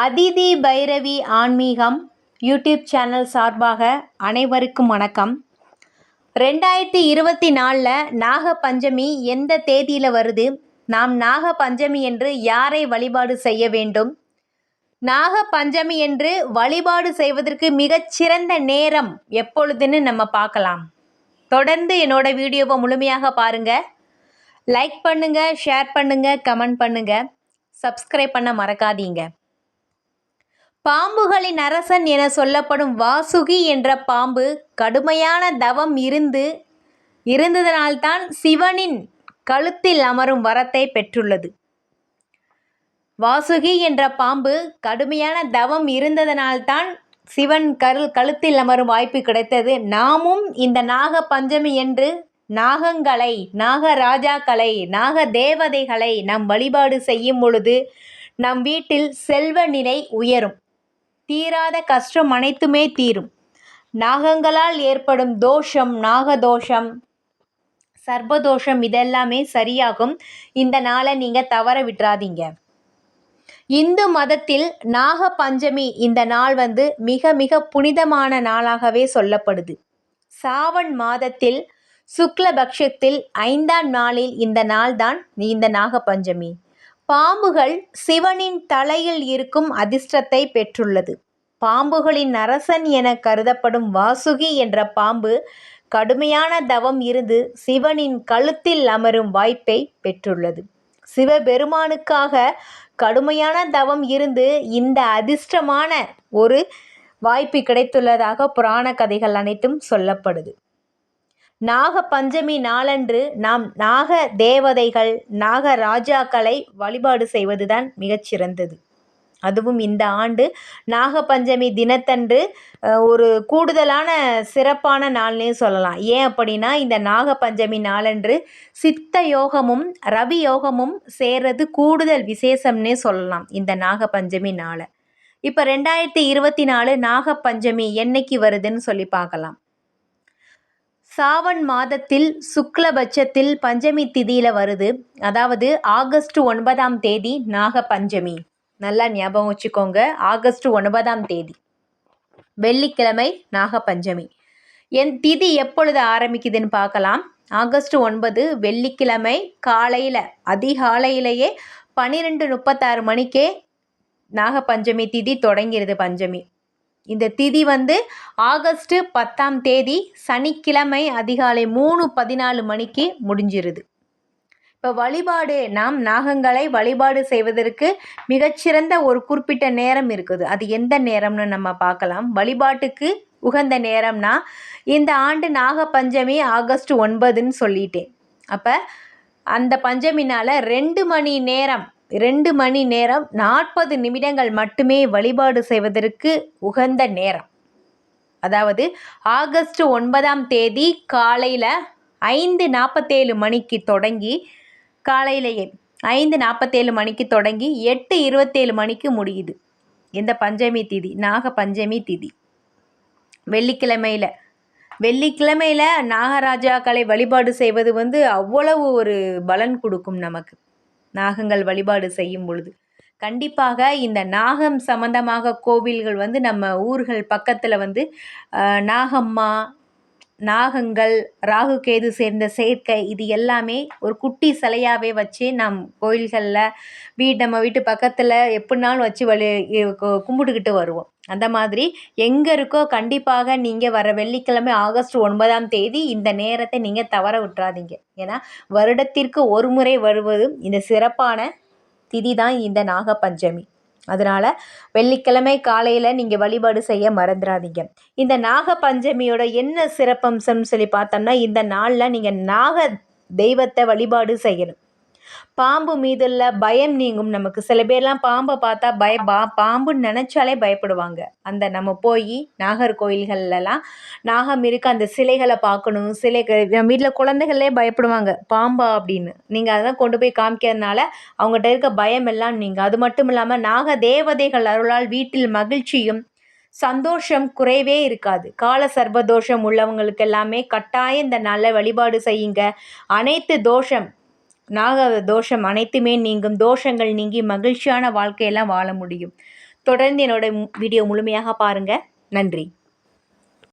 அதிதி பைரவி ஆன்மீகம் YouTube channel சார்பாக அனைவருக்கும் வணக்கம். ரெண்டாயிரத்தி இருபத்தி நாலில் நாக பஞ்சமி எந்த தேதியில் வருது? நாம் நாக பஞ்சமி என்று யாரை வழிபாடு செய்ய வேண்டும்? நாக பஞ்சமி என்று வழிபாடு செய்வதற்கு மிகச்சிறந்த நேரம் எப்பொழுதுன்னு நம்ம பார்க்கலாம். தொடர்ந்து என்னோட வீடியோவை முழுமையாக பாருங்கள் லைக் பண்ணுங்கள் ஷேர் பண்ணுங்கள் கமெண்ட் பண்ணுங்கள் சப்ஸ்கிரைப் பண்ண மறக்காதீங்க. பாம்புகளின் அரசன் என சொல்லப்படும் வாசுகி என்ற பாம்பு கடுமையான தவம் இருந்து இருந்ததனால்தான் சிவனின் கழுத்தில் அமரும் வரத்தை பெற்றுள்ளது. வாசுகி என்ற பாம்பு கடுமையான தவம் இருந்ததனால்தான் சிவன் கரு கழுத்தில் அமரும் வாய்ப்பு கிடைத்தது. நாமும் இந்த நாக பஞ்சமி என்று நாகங்களை நாகராஜாக்களை நாக தேவதைகளை நம் வழிபாடு செய்யும் பொழுது நம் வீட்டில் செல்வ நிலை உயரும். தீராத கஷ்டம் அனைத்துமே தீரும். நாகங்களால் ஏற்படும் தோஷம் நாகதோஷம் சர்பதோஷம் இதெல்லாமே சரியாகும். இந்த நாளை நீங்கள் தவற விட்டுறாதீங்க இந்து மதத்தில் நாக பஞ்சமி இந்த நாள் வந்து மிக மிக புனிதமான நாளாகவே சொல்லப்படுது. சாவன் மாதத்தில் சுக்லபக்ஷத்தில் ஐந்தாம் நாளில் இந்த நாள்தான் இந்த நாக பஞ்சமி பாம்புகள் சிவனின் தலையில் இருக்கும் அதிர்ஷ்டத்தை பெற்றுள்ளது. பாம்புகளின் அரசன் என கருதப்படும் வாசுகி என்ற பாம்பு கடுமையான தவம் இருந்து சிவனின் கழுத்தில் அமரும் வாய்ப்பை பெற்றுள்ளது. சிவபெருமானுக்காக கடுமையான தவம் இருந்து இந்த அதிர்ஷ்டமான ஒரு வாய்ப்பு கிடைத்துள்ளதாக புராண கதைகள் அனைத்தும் சொல்லப்படுது. நாக பஞ்சமி நாளன்று நாம் நாக தேவதைகள் நாக ராஜாக்களை வழிபாடு செய்வதுதான் மிகச்சிறந்தது. அதுவும் இந்த ஆண்டு நாக பஞ்சமி தினத்தன்று ஒரு கூடுதலான சிறப்பான நாள்னே சொல்லலாம். ஏன் அப்படின்னா இந்த நாக பஞ்சமி நாளன்று சித்த யோகமும் ரவி யோகமும் சேர்றது கூடுதல் விசேஷம்னே சொல்லலாம் இந்த நாக பஞ்சமி நாளை. இப்போ ரெண்டாயிரத்தி இருபத்தி நாலு நாக பஞ்சமி என்னைக்கு வருதுன்னு சொல்லி பார்க்கலாம். சாவன் மாதத்தில் சுக்லபட்சத்தில் பஞ்சமி திதியில் வருது. அதாவது ஆகஸ்ட் ஒன்பதாம் தேதி நாக பஞ்சமி நல்லா ஞாபகம் வச்சுக்கோங்க. ஆகஸ்ட் ஒன்பதாம் தேதி. வெள்ளிக்கிழமை நாக பஞ்சமி என் திதி எப்பொழுது ஆரம்பிக்குதுன்னு பார்க்கலாம். ஆகஸ்ட் ஒன்பது வெள்ளிக்கிழமை காலையில் அதிகாலையிலேயே பன்னிரெண்டு முப்பத்தாறு மணிக்கே நாக பஞ்சமி திதி தொடங்கிடுது பஞ்சமி. இந்த திதி வந்து ஆகஸ்ட்டு பத்தாம் தேதி சனிக்கிழமை அதிகாலை மூணு பதினாலு மணிக்கு முடிஞ்சிருது. இப்போ வழிபாடு நாம் நாகங்களை வழிபாடு செய்வதற்கு மிகச்சிறந்த ஒரு குறிப்பிட்ட நேரம் இருக்குது. அது எந்த நேரம்னு நம்ம பார்க்கலாம். வழிபாட்டுக்கு உகந்த நேரம்னா இந்த ஆண்டு நாக பஞ்சமி ஆகஸ்ட் ஒன்பதுன்னு சொல்லிட்டேன். அப்போ அந்த பஞ்சமினால் ரெண்டு மணி நேரம் ரெண்டு மணி நேரம் நாற்பது நிமிடங்கள் மட்டுமே வழிபாடு செய்வதற்கு உகந்த நேரம். அதாவது ஆகஸ்ட் ஒன்பதாம் தேதி காலையில் ஐந்து நாற்பத்தேழு மணிக்கு தொடங்கி காலையிலேயே ஐந்து நாற்பத்தேழு மணிக்கு தொடங்கி எட்டு இருபத்தேழு மணிக்கு முடியுது. இந்த பஞ்சமி திதி நாக பஞ்சமி திதி. வெள்ளிக்கிழமையில் வெள்ளிக்கிழமையில் நாகராஜாக்களை வழிபாடு செய்வது வந்து அவ்வளவு ஒரு பலன் கொடுக்கும் நமக்கு. நாகங்கள் வழிபாடு செய்யும் பொழுது. கண்டிப்பாக இந்த நாகம் சம்மந்தமாக கோவில்கள் வந்து நம்ம ஊர்கள் பக்கத்தில் வந்து நாகம்மா நாகங்கள் ராகு கேது சேர்ந்த சேர்க்கை இது எல்லாமே ஒரு குட்டி சிலையாகவே வச்சு நம் கோயில்களில் வீடு நம்ம வீட்டு பக்கத்தில் எப்படினாலும் வச்சு வழி கும்பிட்டுக்கிட்டு வருவோம். அந்த மாதிரி எங்கே இருக்கோ கண்டிப்பாக நீங்கள் வர வெள்ளிக்கிழமை ஆகஸ்ட் ஒன்பதாம் தேதி இந்த நேரத்தை நீங்கள் தவற விட்டுறாதீங்க. ஏன்னா வருடத்திற்கு ஒரு முறை வருவது இந்த சிறப்பான திதி தான் இந்த நாகப்பஞ்சமி. அதனால் வெள்ளிக்கிழமை காலையில் நீங்கள் வழிபாடு செய்ய மறந்துடாதீங்க இந்த நாக பஞ்சமியோட என்ன சிறப்பம்சம்னு சொல்லி பார்த்தோம்னா இந்த நாளில் நீங்கள் நாக தெய்வத்தை வழிபாடு செய்யணும். பாம்பு மீதுள்ள பயம் நீங்கும் நமக்கு. சில பேர்லாம் பாம்பை பார்த்தா பய பா பாம்புன்னு நினச்சாலே பயப்படுவாங்க. அந்த நம்ம போய் நாகர்கோயில்கள்லாம் நாகம் இருக்க அந்த சிலைகளை பார்க்கணும். சிலைகள் நம்ம வீட்டில் குழந்தைகளே பயப்படுவாங்க. பாம்பா அப்படின்னு. நீங்கள் அதெல்லாம் கொண்டு போய் காமிக்கிறதுனால அவங்ககிட்ட இருக்க பயம் எல்லாம் நீங்கள் அது மட்டும் இல்லாமல் நாக தேவதைகள் அருளால் வீட்டில் மகிழ்ச்சியும் சந்தோஷம் குறைவே இருக்காது. கால சர்வதோஷம் உள்ளவங்களுக்கு எல்லாமே கட்டாயம் இந்த நல்ல வழிபாடு செய்யுங்க. அனைத்து தோஷம் நாக தோஷம் அனைத்துமே நீங்கும். தோஷங்கள் நீங்கி மகிழ்ச்சியான வாழ்க்கையெல்லாம் வாழ முடியும். தொடர்ந்து என்னோட வீடியோ முழுமையாக பாருங்கள் நன்றி.